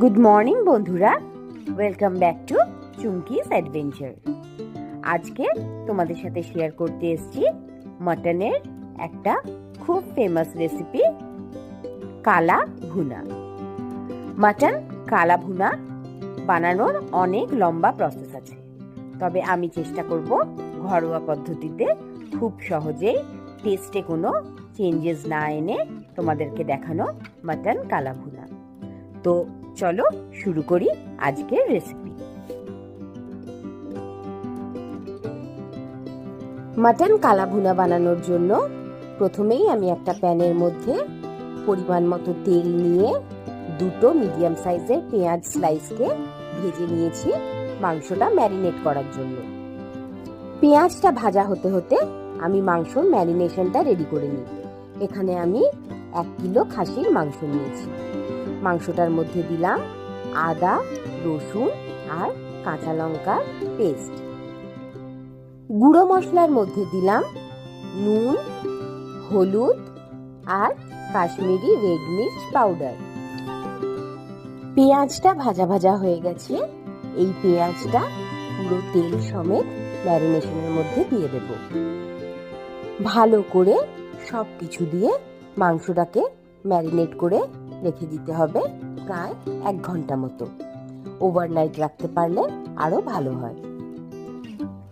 Good morning বন্ধুরা। Welcome back to Chumki's adventure আজকে তোমাদের সাথে শেয়ার করতে এসেছি মাটনের একটা খুব ফেমাস রেসিপি কালা ভুনা। মাটন কালা ভুনা বানানোর অনেক লম্বা প্রসেস আছে। তবে আমি চেষ্টা করব ঘরোয়া পদ্ধতিতে খুব সহজেই টেস্টে কোনো চেঞ্জেস না এনে তোমাদেরকে দেখানো মাটন কালা ভুনা তো চলো শুরু করি আজকের রেসিপি মাটন কালা ভুনা বানানোর জন্য প্রথমেই আমি একটা প্যানের মধ্যে পরিমাণ মতো তেল নিয়ে দুটো মিডিয়াম সাইজের পেঁয়াজ স্লাইসকে ভেজে নিয়েছি মাংসটা ম্যারিনেট করার জন্য। পেঁয়াজটা ভাজা হতে হতে আমি মাংসর ম্যারিনেশনটা রেডি করে নিই। এখানে আমি এক কিলো খাসির মাংস নিয়েছি। মাংসটার মধ্যে দিলাম আদা, রসুন আর কাঁচা লঙ্কার পেস্ট গুঁড়ো মশলার মধ্যে দিলাম নুন, হলুদ আর কাশ্মীরি রেড মির্চ পাউডার। পেঁয়াজটা ভাজা ভাজা হয়ে গেছে। এই পেঁয়াজটা পুরো তেল সমেত ম্যারিনেশনের মধ্যে দিয়ে দেব। ভালো করে সব কিছু দিয়ে মাংসটাকে ম্যারিনেট করে রেখে দিতে হবে প্রায় এক ঘণ্টা মতো। ওভারনাইট রাখতে পারলে আরও ভালো হয়।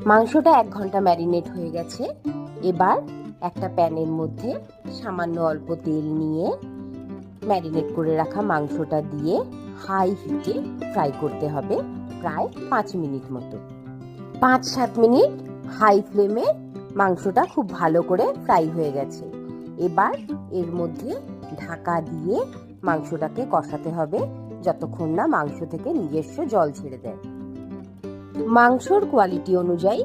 মাংসটা এক ঘণ্টা ম্যারিনেট হয়ে গেছে। এবার একটা প্যানের মধ্যে সামান্য অল্প তেল নিয়ে ম্যারিনেট করে রাখা মাংসটা দিয়ে হাই হিটে ফ্রাই করতে হবে প্রায় পাঁচ মিনিট মতো। পাঁচ সাত মিনিট হাই ফ্লেমে মাংসটা খুব ভালো করে ফ্রাই হয়ে গেছে। এবার এর মধ্যে ঢাকা দিয়ে মাংসটাকে কষাতে হবে যতক্ষণ না মাংস থেকে নিজস্ব জল ছেড়ে দেয়। মাংসর কোয়ালিটি অনুযায়ী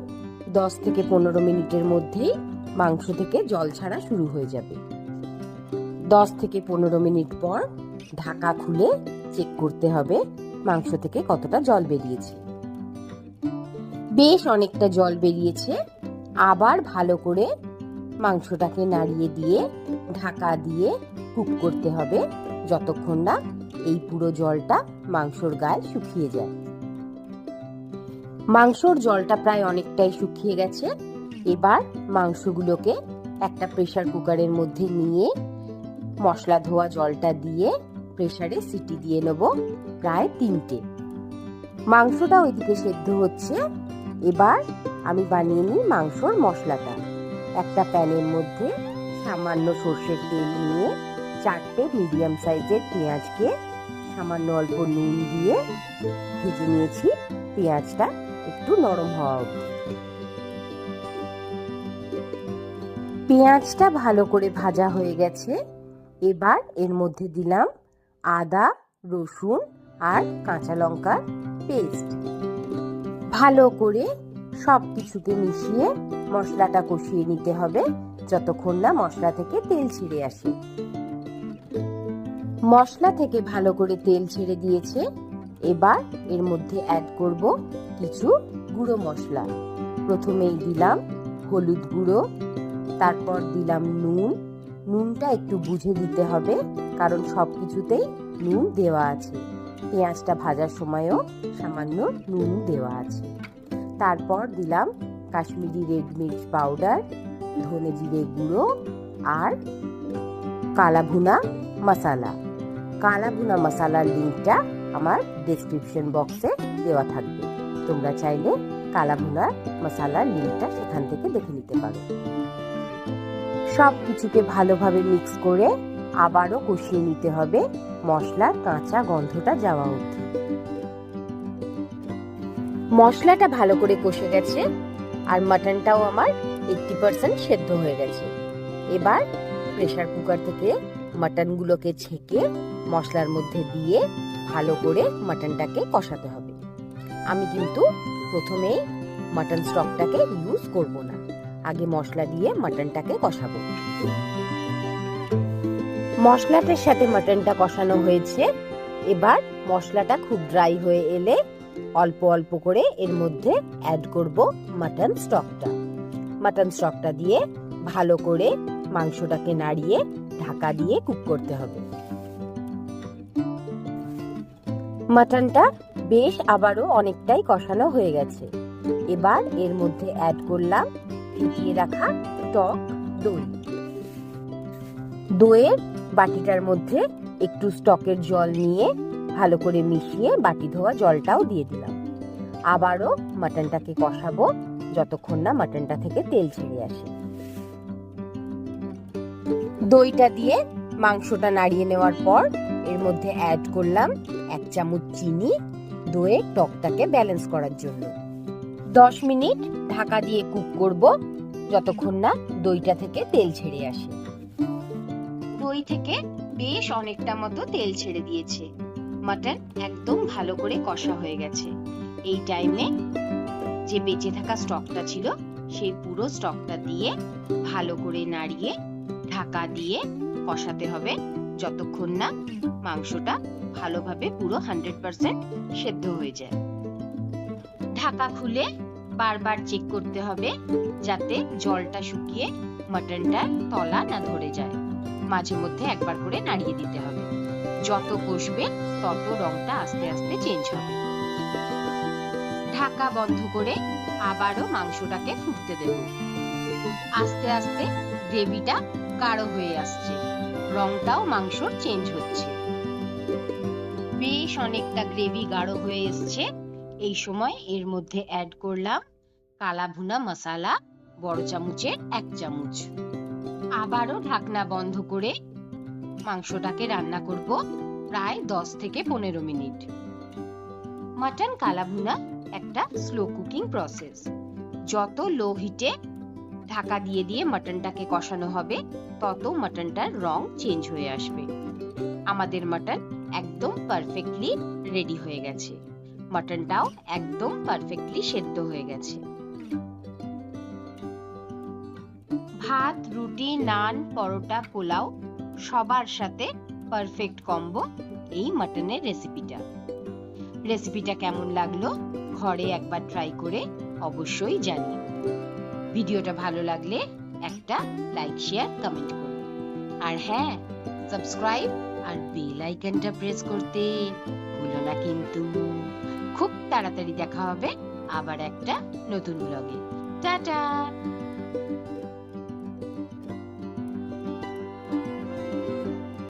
দশ থেকে পনেরো মিনিটের মধ্যেই মাংস থেকে জল ছাড়া শুরু হয়ে যাবে। দশ থেকে পনেরো মিনিট পর ঢাকা খুলে চেক করতে হবে মাংস থেকে কতটা জল বেরিয়েছে। বেশ অনেকটা জল বেরিয়েছে। আবার ভালো করে মাংসটাকে নাড়িয়ে দিয়ে, ঢাকা দিয়ে কুক করতে হবে যতক্ষণ না এই পুরো জলটা মাংসর গায়ে শুকিয়ে যায়। মাংসর জলটা প্রায় অনেকটাই শুকিয়ে গেছে। এবার মাংসগুলোকে একটা প্রেসার কুকারের মধ্যে নিয়ে মশলা ধোয়া জলটা দিয়ে প্রেসারে সিটি দিয়ে নেব প্রায় তিনটে। মাংসটা ওইদিকে সেদ্ধ হচ্ছে। এবার আমি বানিয়ে নিই মাংসর মশলাটা। একটা প্যানের মধ্যে সামান্য সর্ষের তেল নিয়ে চারটে মিডিয়াম সাইজের পেঁয়াজকে সামান্য অল্প নুন দিয়ে ভেজে নিয়েছি। পেঁয়াজটা একটু নরম হওয়া অবধি। পেঁয়াজটা ভালো করে ভাজা হয়ে গেছে। এবার এর মধ্যে দিলাম আদা, রসুন আর কাঁচা লঙ্কার পেস্ট। ভালো করে সব কিছুকে মিশিয়ে মশলাটা কষিয়ে নিতে হবে যতক্ষণ না মশলা থেকে তেল ছিঁড়ে আসে। মশলা থেকে ভালো করে তেল ছেড়ে দিয়েছে। এবার এর মধ্যে অ্যাড করব কিছু গুঁড়ো মশলা। প্রথমেই দিলাম হলুদ গুঁড়ো, তারপর দিলাম নুন। নুনটা একটু বুঝে দিতে হবে, কারণ সব কিছুতেই নুন দেওয়া আছে। পেঁয়াজটা ভাজার সময়ও সামান্য নুন দেওয়া আছে। তারপর দিলাম কাশ্মীরি রেড মির্চ পাউডার, ধনে জিরে গুঁড়ো আর কালা ভুনা মশালা। কালা ভুনা মশালার লিঙ্কটা আমার ডেসক্রিপশন বক্সে দেওয়া থাকবে। তোমরা চাইলে কালা ভুনা মশালার লিঙ্কটা সেখান থেকে দেখে নিতে পারো। সব কিছুকে ভালোভাবে মিক্স করে আবারও কষিয়ে নিতে হবে। মশলার কাঁচা গন্ধটা যাওয়া অবধি। মশলাটা ভালো করে কষে গেছে আর মাটনটাও আমার এইটটি পার্সেন্ট সেদ্ধ হয়ে গেছে। এবার প্রেসার কুকার থেকে মাটনগুলোকে ছেঁকে মশলার মধ্যে দিয়ে ভালো করে মাটনটাকে কষাতে হবে। আমি কিন্তু প্রথমে মাটন স্টকটাকে ইউজ করব না। আগে মশলা দিয়ে মাটনটাকে কষাবো। মশলাটার সাথে মাটনটা কষানো হয়েছে। এবার মশলাটা খুব ড্রাই হয়ে এলে অল্প অল্প করে এর মধ্যে অ্যাড করব মাটন স্টকটা মাটন স্টকটা দিয়ে ভালো করে মাংসটাকে নাড়িয়ে, ঢাকা দিয়ে কুক করতে হবে। মাটনটা বেশ আবারও অনেকটাই কষানো হয়ে গেছে। এবার এর মধ্যে অ্যাড করলাম ফিটিয়ে রাখা টক দই। দইয়ের বাটিটার মধ্যে একটু স্টকের জল নিয়ে ভালো করে মিশিয়ে বাটি ধোয়া জলটাও দিয়ে দিলাম। আবারও মাটনটাকে কষাবো, যতক্ষণ না মাটনটা থেকে তেল ছেড়ে আসে। দইটা দিয়ে মাংসটা নাড়িয়ে নেওয়ার পর এর মধ্যে অ্যাড করলাম এক চামচ চিনি, দইয়ের টকটাকে ব্যালেন্স করার জন্য। দশ মিনিট ঢাকা দিয়ে কুক করব, যতক্ষণ না দইটা থেকে তেল ছেড়ে আসে। দই থেকে বেশ অনেকটা মতো তেল ছেড়ে দিয়েছে। মাটন একদম ভালো করে কষা হয়ে গেছে। এই টাইমে যে বেঁচে থাকা স্টকটা ছিল, সেই পুরো স্টকটা দিয়ে ভালো করে নাড়িয়ে, ঢাকা দিয়ে কষাতে হবে যতক্ষণ না মাংসটা ভালোভাবে পুরো হান্ড্রেড পারসেন্ট সেদ্ধ হয়ে যায়। ঢাকা খুলে বারবার চেক করতে হবে যাতে জলটা শুকিয়ে মাটনটার তলা না ধরে যায়। মাঝে মধ্যে একবার করে নাড়িয়ে দিতে হবে। যত কষবে তত রংটা আস্তে আস্তে চেঞ্জ হবে। ঢাকা বন্ধ করে আবারও মাংসটাকে ফুটতে দেব। আস্তে আস্তে গ্রেভিটা গাঢ় হয়ে আসছে। রংটাও মাংসর চেঞ্জ হচ্ছে। বেশ অনেকটা গ্রেভি গাঢ় হয়ে এসছে। এই সময় এর মধ্যে অ্যাড করলাম কালা ভুনা মশালা, বড় চামচের এক চামচ। আবারও ঢাকনা বন্ধ করে মাংসটাকে রান্না করব প্রায় দশ থেকে পনেরো মিনিট। মাটন কালা ভুনা একটা স্লো কুকিং প্রসেস যত লো হিটে ঢাকা দিয়ে দিয়ে মাটনটাকে কষানো হবে, তত মাটনটার রং চেঞ্জ হয়ে আসবে। আমাদের মাটন একদম পারফেক্টলি রেডি হয়ে গেছে। মাটনটাও একদম পারফেক্টলি সেদ্ধ হয়ে গেছে। ভাত, রুটি, নান, পরোটা, পোলাও সবার সাথে পারফেক্ট কম্বো এই মাটনের রেসিপিটা রেসিপিটা কেমন লাগল ঘরে একবার ট্রাই করে অবশ্যই জানিও। ভিডিওটা ভালো লাগলে একটা লাইক শেয়ার কমেন্ট করো। আর হ্যাঁ সাবস্ক্রাইব আর বেল আইকনটা প্রেস করতে ভুলো না কিন্তু। খুব তাড়াতাড়ি দেখা হবে আবার একটা নতুন ব্লগে টাটা!